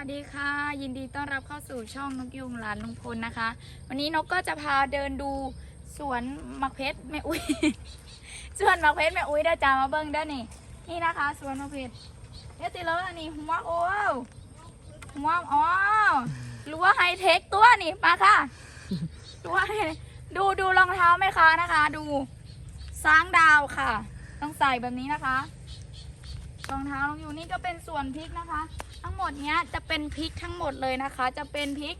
วัสดีค่ะ ยินดีต้อนรับเข้าสู่ช่องนกยุงหลานลุงพลนะคะ วันนี้นกก็จะพาเดินดูสวนมักเพชรแม่อุ้ย สวนมักเพชรแม่อุ้ยได้จ้ามาเบิ้งได้นี่ นี่นะคะ สวนมักเพชรเนี่ยติแล้วอันนี้หัวโอ้วหัวอ๋อรั้วไฮเทคตัวนี่มาค่ะรั้วไฮดูดูรองเท้าไหมคะนะคะ ดูช้างดาวค่ะ ต้องใส่แบบนี้นะคะรองเท้าลงอยู่นี่ก็เป็นส่วนพริกนะคะ ทั้งหมดเนี้ยจะเป็นพริกทั้งหมดเลยนะคะ จะเป็นพริก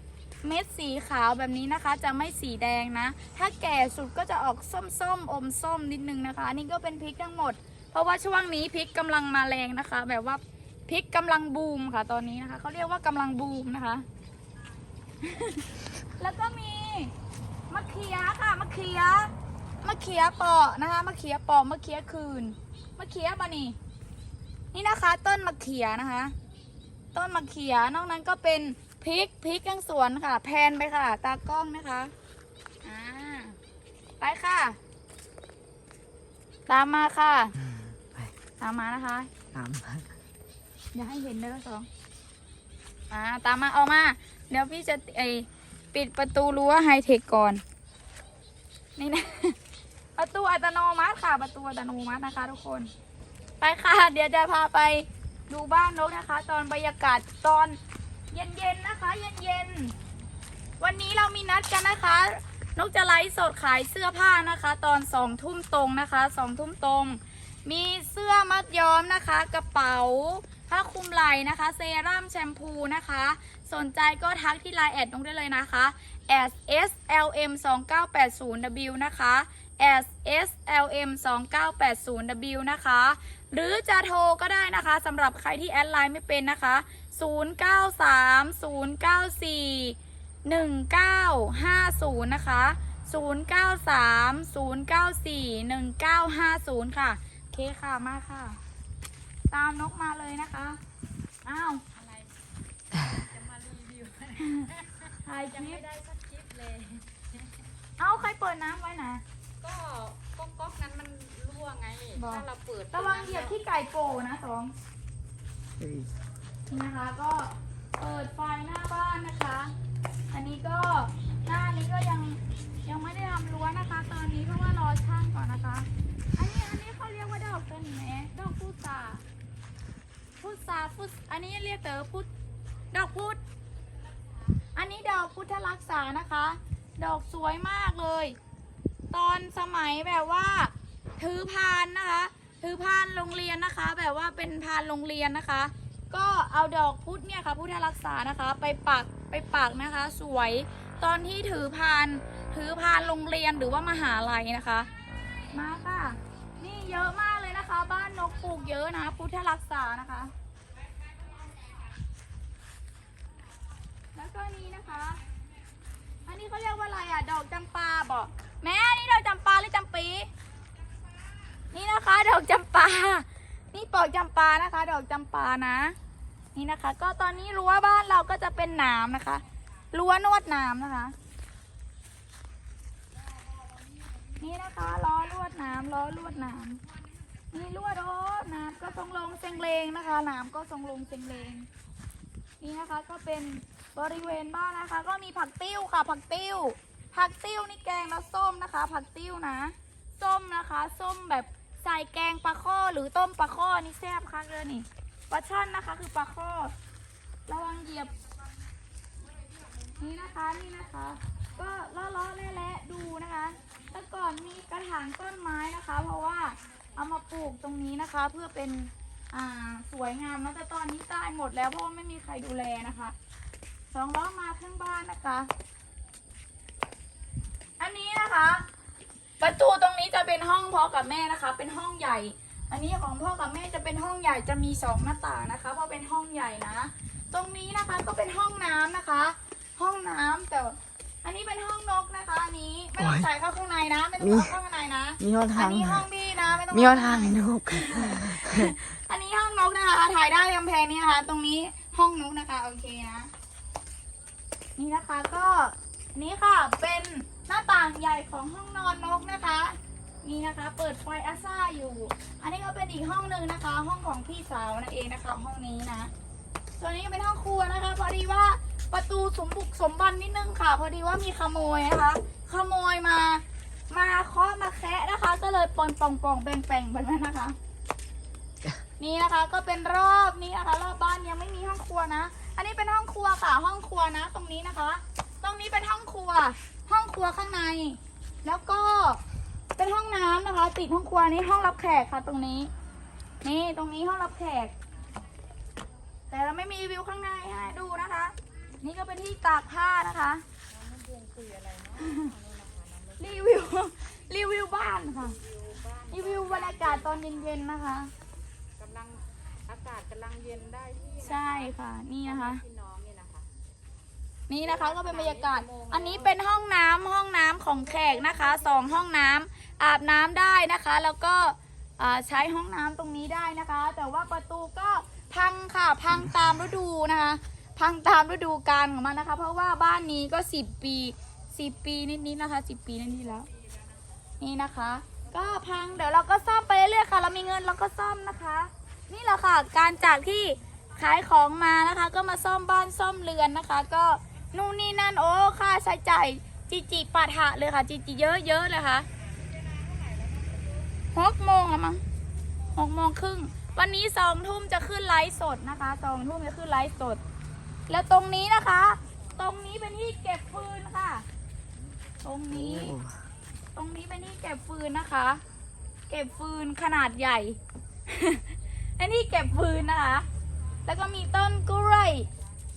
เม็ดสีขาวแบบนี้นะคะ จะไม่สีแดงนะ ถ้าแก่สุดก็จะออกส้มๆอมส้มนิดนึงนะคะ อันนี่ก็เป็นพริกทั้งหมด เพราะว่าช่วงนี้พริกกำลังมาแรงนะคะ แบบว่าพริกกำลังบูมค่ะ ตอนนี้นะคะเขาเรียกว่ากำลังบูมนะคะ แล้วก็มีมะเขือค่ะมะเขือมะเขือเปาะนะคะมะเขือเปาะมะเขือคืนมะเขือบะนี่นี่นะคะ ต้นมะเขือนะคะ ต้นมะเขือนอกนั้นก็เป็นพริกพริกทั้งสวนค่ะ แพนไปค่ะ ตากล้องนะคะอ่าไปค่ะ ตามมาค่ะไปตามมานะคะ ตามมาอย่าให้เห็นเด้อสองอ่าตามมาเอามา เดี๋ยวพี่จะไอปิดประตูรั้วไฮเทคก่อน นี่นะ ประตูอัตโนมัติค่ะ ประตูอัตโนมัตินะคะ ทุกคน ไปค่ะ เดี๋ยวจะพาไป ดูบ้านนกนะคะ ตอนบรรยากาศตอนเย็นๆนะคะ เย็นๆวันนี้เรามีนัดกันนะคะ นกจะไลฟ์สดขายเสื้อผ้านะคะ ตอนสองทุ่มตรงนะคะสองทุ่มตรง มีเสื้อมัดย้อมนะคะ กระเป๋าผ้าคลุมไหล่นะคะ เซรั่มแชมพูนะคะ สนใจก็ทักที่ไลน์แอดนกได้เลยนะคะ s s l m 2 9 8 0 w นะคะ s s l m 2 9 8 0 w นะคะ หรือจะโทรก็ได้นะคะสำหรับใครที่แอดไลน์ไม่เป็นนะคะ 093 094 1950 นะคะ 093 094 1950 ค่ะโอเคค่ะ มาค่ะ ตามนกมาเลยนะคะ อ้าวอะไรจะมารีวิวถ่ายคยังลิไม่ปได้สักคลิปเลย เอ้า ใครเปิดน้ำไว้นะ ก็ก็ก๊อกนั้นมันรั่วไง บอกถ้าเราเปิดระวังเหยียบที่ไก่โกนะสองเฮ้ยนี่นะคะก็เปิดไฟหน้าบ้านนะคะ อันนี้ก็หน้านี้ก็ยังยังไม่ได้ทำรั้วนะคะ ตอนนี้เพราะว่ารอช่างก่อนนะคะ อันนี้อันนี้เขาเรียกว่าดอกตัวนี้ไหมดอกพุทราพุทราพุทอันนี้เรียกเต๋อพุทดอกพุทอันนี้ดอกพุทธรักษานะคะ ดอกสวยมากเลย ตอนสมัยแบบว่า ถือพานนะคะ ถือพานโรงเรียนนะคะ แบบว่าเป็นพานโรงเรียนนะคะ ก็เอาดอกพุธเนี่ยค่ะพุทธรักษานะคะ ไปปักไปปักนะคะ สวยตอนที่ถือพานถือพานโรงเรียนหรือว่ามหาลัยนะคะ มาค่ะ นี่เยอะมากเลยนะคะ บ้านนกปลูกเยอะนะ พุทธรักษานะคะ แล้วก็นี้นะคะ อันนี้เขาเรียกว่าอะไรอะ ดอกจำปาบอกแม่ ดอกจำปา นี่ปอกจำปานะคะ ดอกจำปานะ นี่นะคะ ก็ตอนนี้รั้วบ้านเราก็จะเป็นหนามนะคะ รั้วนวดหนามนะคะ นี่นะคะล้อลวดหน้ำล้อลวดหน้ำนี่ลวดโอ้หน้ำก็ทรงลงเซงเลงนะคะหน้ำก็ทรงลงเซงเลงนี่นะคะก็เป็นบริเวณบ้านนะคะ ก็มีผักติ้วค่ะ ผักติ้ว ผักติ้วนี่แกงแล้วส้มนะคะ ผักติ้วนะ ส้มนะคะ ส้มแบบ ใส่แกงปลาข้อหรือต้มปลาข้อนี่แซ่บค่ะเลยนี่ปลาช่อนนะคะ คือปลาข้อระวังเหยียบ นี่นะคะนี่นะคะ ก็ล้อล้อๆแล่ๆดูนะคะแต่ก่อนมีกระถางต้นไม้นะคะ เพราะว่าเอามาปลูกตรงนี้นะคะ เพื่อเป็นอ่าสวยงามแล้วแต่ตอนนี้ตายหมดแล้วเพราะว่าไม่มีใครดูแลนะคะสองล้อมาข้างบ้านนะคะ อันนี้นะคะ ประตูตรงนี้จะเป็นห้องพ่อกับแม่นะคะ เป็นห้องใหญ่ อันนี้ของพ่อกับแม่จะเป็นห้องใหญ่จะมีสองหน้าต่างนะคะ เพราะเป็นห้องใหญ่นะ ตรงนี้นะคะก็เป็นห้องน้ำนะคะ ห้องน้ำแต่ อันนี้เป็นห้องนกนะคะอันนี้ไม่ต้องใส่เข้าข้างในนะไม่ต้องเข้าข้างในนะมีหออัทานงนี้ห้องพี่นะไม่ต้องมีหอทางให้นกอันนี้ห้องนกนะคะถ่ายได้กำแพงนี้นะคะ ตรงนี้ห้องนกนะคะโอเคนะนี่นะคะก็ นี่ค่ะ เป็นหน้าต่างใหญ่ของห้องนอนนกนะคะ นี่นะคะ เปิดไฟอาซ่าอยู่ อันนี้ก็เป็นอีกห้องหนึ่งนะคะ ห้องของพี่สาวนั่นเองนะคะ ห้องนี้นะส่วนนี้เป็นห้องครัวนะคะพอดีว่าประตูสมบุกสมบันนิดนึงค่ะ พอดีว่ามีขโมยนะคะ ขโมยมา มาเคาะมาแคะนะคะ ก็เลยปนปองปองแปงแปงไปแล้วนะคะ นี่นะคะก็เป็นรอบนี้นะคะ รอบบ้านยังไม่มีห้องครัวนะ อันนี้เป็นห้องครัวค่ะ ห้องครัวนะ ตรงนี้นะคะ ตรงนี้เป็นห้องครัว ห้องครัวข้างใน แล้วก็เป็นห้องน้ำนะคะ ติดห้องครัวนี้ห้องรับแขกค่ะ ตรงนี้ นี่ตรงนี้ห้องรับแขก แต่เราไม่มีวิวข้างในให้ดูนะคะ นี่ก็เป็นที่ตากผ้านะคะ รีวิวรีวิวบ้านค่ะ รีวิวบรรยากาศตอนเย็นๆนะคะ กำลังอากาศกำลังเย็นได้ที่นะใช่ค่ะ นี่นะคะพี่น้องนี่นะคะ นี่นะคะก็เป็นบรรยากาศ อันนี้เป็นห้องน้ำห้องน้ำของแขกนะคะสองห้องน้ำอาบน้ำได้นะคะ แล้วก็อ่าใช้ห้องน้ำตรงนี้ได้นะคะ แต่ว่าประตูก็พังค่ะพังตามฤดูนะคะ พังตามฤดูกาลของมันนะคะ เพราะว่าบ้านนี้ก็สิบปีสิบปีนิดๆนะคะสิบปีนิดๆแล้ว นี่นะคะ ก็พังเดี๋ยวเราก็ซ่อมไปเรื่อยๆค่ะ เรามีเงินเราก็ซ่อมนะคะ นี่แหละค่ะ การจากที่ขายของมานะคะ ก็มาซ่อมบ้านซ่อมเรือนนะคะ ก็ นู่นนี่นั่นโอ้ค่าใช้จ่ายจีจีปาถะเลยค่ะจีจีเยอะเยอะๆเลยค่ะหกโมงอะมั้งหกโมงครึ่งวันนี้สองทุ่มจะขึ้นไลฟ์สดนะคะสองทุ่มจะขึ้นไลฟ์สด แล้วตรงนี้นะคะ ตรงนี้เป็นที่เก็บฟืนค่ะ ตรงนี้โอ้ตรงนี้เป็นที่เก็บฟืนนะคะ เก็บฟืนขนาดใหญ่อันนี้เก็บฟืนนะคะ แล้วก็มีต้นกล้วย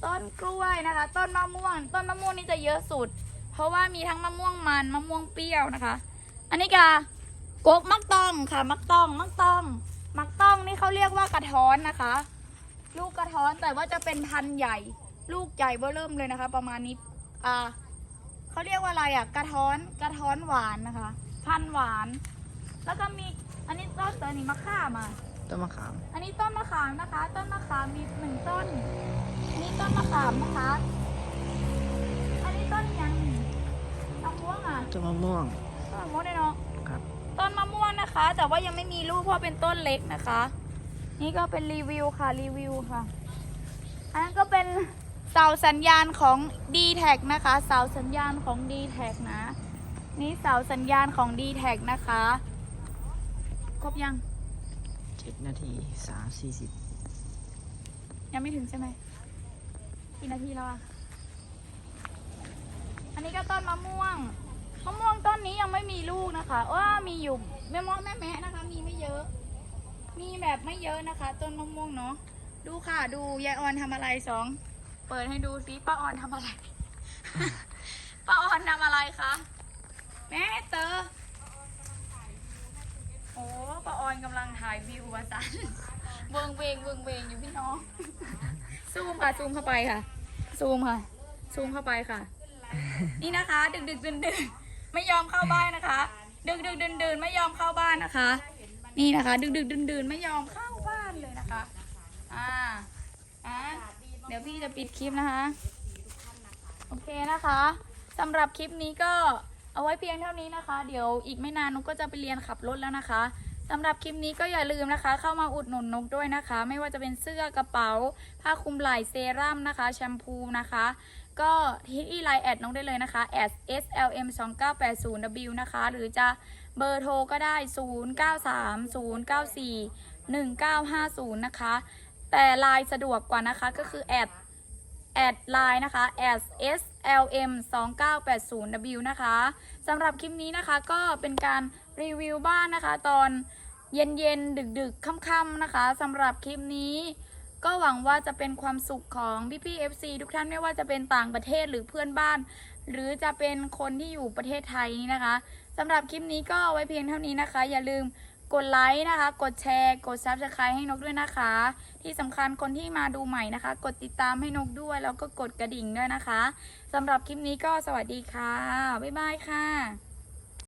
ต้นกล้วยนะคะ ต้นมะม่วง ต้นมะม่วงนี่จะเยอะสุด เพราะว่ามีทั้งมะม่วงมันมะม่วงเปรี้ยวนะคะ อันนี้กากกมักต้องค่ะ มักต้อง มักต้อง มักต้องนี่เขาเรียกว่ากระท้อนนะคะ ลูกกระท้อนแต่ว่าจะเป็นพันธุ์ใหญ่ ลูกใหญ่เบ้อเริ่มเลยนะคะ ประมาณนี้อ่าเขาเรียกว่าอะไรอะ กระท้อนกระท้อนหวานนะคะ พันธุ์หวาน แล้วก็มีอันนี้ต้นเตอร์นี่มะข่ามาต้นมะขาม อันนี้ต้นมะขามนะคะ ต้นมะขามมีหนึ่งต้นอั นนี้ต้นมะขามนะคะ อันนี้ต้นยังมะม่วงอะต้นมะม่วงต้นมะม่วงด้วยเนาะครับ ต้นมะม่วงนะคะ แต่ว่ายังไม่มีลูกเพราะเป็นต้นเล็กนะคะ นี่ก็เป็นรีวิวค่ะรีวิวค่ะอันนั้นก็เป็นเสาสัญญาณของ d t แทนะคะเสาสัญญาณของ d t แทนะ นี่เสาสัญญาณของ d t แทนะคะ ครบยังเจ็ดนาทีสามสี่สิบยังไม่ถึงใช่ไหม กี่นาทีแล้วอะอันนี้ก็ต้นมะม่วง มะม่วงต้นนี้ยังไม่มีลูกนะคะว่ามีอยู่แม่มอแม่แม่นะคะ มีไม่เยอะ มีแบบไม่เยอะนะคะ ต้นมะม่วงเนาะ ดูค่ะ ดูยายออนทำอะไรสอง เปิดให้ดูสิป้าออนทำอะไร ป้าออนทำอะไรคะ แม่เตอโอ้ป้าออนกำลังถ่ายวิววาสัน เวิงเวงเวิงเวงอยู่พี่น้อง ซูมค่ะ ซูมเข้าไปค่ะ ซูมค่ะ ซูมเข้าไปค่ะ นี่นะคะ ดึกดึกเดินเดินไม่ยอมเข้าบ้านนะคะ ดึกดึกเดินเดินไม่ยอมเข้าบ้านนะคะ นี่นะคะ ดึกดึกเดินเดินไม่ยอมเข้าบ้านเลยนะคะ อ่า อ่า เดี๋ยวพี่จะปิดคลิปนะคะ โอเคนะคะสำหรับคลิปนี้ก็เอาไว้เพียงเท่านี้นะคะ เดี๋ยวอีกไม่นานนุกก็จะไปเรียนขับรถแล้วนะคะ สำหรับคลิปนี้ก็อย่าลืมนะคะ เข้ามาอุดหนุนนกด้วยนะคะ ไม่ว่าจะเป็นเสื้อกระเป๋า ผ้าคลุมไหล่เซรั่มนะคะ แชมพูนะคะ ก็ที่ไลน์แอดน้องได้เลยนะคะแอด slm 2 9 8 0 w นะคะ หรือจะเบอร์โทรก็ได้ 0 9 3 0 9 4 1 9 5 0 นะคะ แต่ไลน์สะดวกกว่านะคะก็คือแอดแอดไลน์นะคะ s slm 2 9 8 0 w นะคะสำหรับคลิปนี้นะคะก็เป็นการรีวิวบ้านนะคะ ตอน เย็นเย็นดึกดึกๆค่ำๆนะคะสำหรับคลิปนี้ ก็หวังว่าจะเป็นความสุขของพี่พี่ FC ทุกท่านไม่ว่าจะเป็นต่างประเทศหรือเพื่อนบ้าน หรือจะเป็นคนที่อยู่ประเทศไทยนี่นะคะสำหรับคลิปนี้ก็ไว้เพียงเท่านี้นะคะ อย่าลืมกดไลค์นะคะ กดแชร์ กด Subscribe ให้นกด้วยนะคะ ที่สำคัญคนที่มาดูใหม่นะคะ กดติดตามให้นกด้วย แล้วก็กดกระดิ่งด้วยนะคะสำหรับคลิปนี้ก็สวัสดีค่ะ บ๊ายบายค่ะ